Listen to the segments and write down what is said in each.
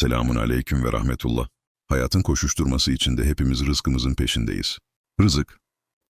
Selamun aleyküm ve rahmetullah. Hayatın koşuşturması içinde hepimiz rızkımızın peşindeyiz. Rızık,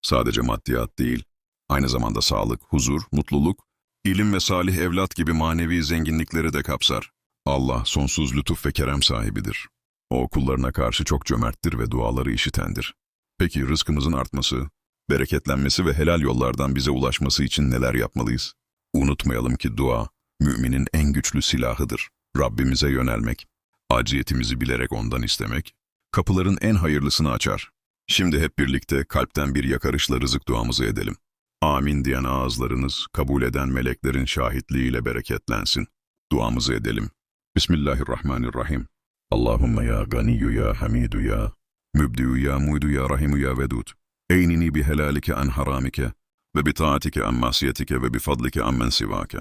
sadece maddiyat değil, aynı zamanda sağlık, huzur, mutluluk, ilim ve salih evlat gibi manevi zenginlikleri de kapsar. Allah sonsuz lütuf ve kerem sahibidir. O kullarına karşı çok cömerttir ve duaları işitendir. Peki rızkımızın artması, bereketlenmesi ve helal yollardan bize ulaşması için neler yapmalıyız? Unutmayalım ki dua, müminin en güçlü silahıdır. Rabbimize yönelmek, aciyetimizi bilerek ondan istemek, kapıların en hayırlısını açar. Şimdi hep birlikte kalpten bir yakarışla rızık duamızı edelim. Amin diyen ağızlarınız, kabul eden meleklerin şahitliğiyle bereketlensin. Duamızı edelim. Bismillahirrahmanirrahim. Allahümme ya ganiyyu ya hamidu ya, mübdiyu ya muydu ya rahimu ya vedud. Eynini bi helalike an haramike ve bi taatike an masiyetike ve bi fadlike an men sivake.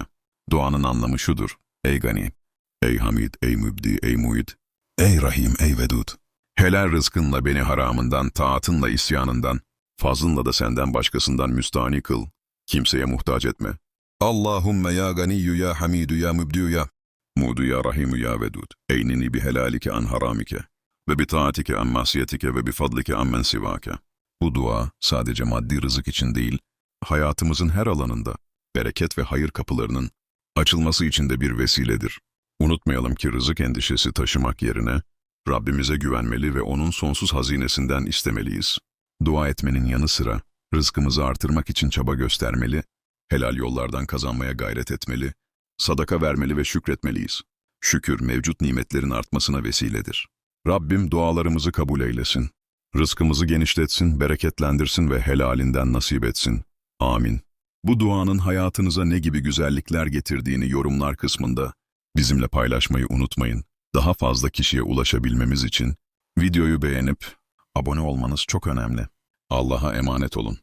Duanın anlamı şudur. Ey gani, ey hamid, ey mübdi, ey muid, ey rahim, ey vedud. Helal rızkınla beni haramından, taatınla isyanından, fazlınla da senden başkasından müstani kıl. Kimseye muhtaç etme. Allahümme ya ganiyyu ya hamidu ya mübdiyu ya, mudu ya rahimu ya vedud. Eynini bi helalike an haramike ve bi taatike an masiyetike ve bi fadlike an men sivake. Bu dua sadece maddi rızık için değil, hayatımızın her alanında bereket ve hayır kapılarının açılması için de bir vesiledir. Unutmayalım ki rızık endişesi taşımak yerine Rabbimize güvenmeli ve O'nun sonsuz hazinesinden istemeliyiz. Dua etmenin yanı sıra rızkımızı artırmak için çaba göstermeli, helal yollardan kazanmaya gayret etmeli, sadaka vermeli ve şükretmeliyiz. Şükür mevcut nimetlerin artmasına vesiledir. Rabbim dualarımızı kabul eylesin. Rızkımızı genişletsin, bereketlendirsin ve helalinden nasip etsin. Amin. Bu duanın hayatınıza ne gibi güzellikler getirdiğini yorumlar kısmında bizimle paylaşmayı unutmayın. Daha fazla kişiye ulaşabilmemiz için videoyu beğenip abone olmanız çok önemli. Allah'a emanet olun.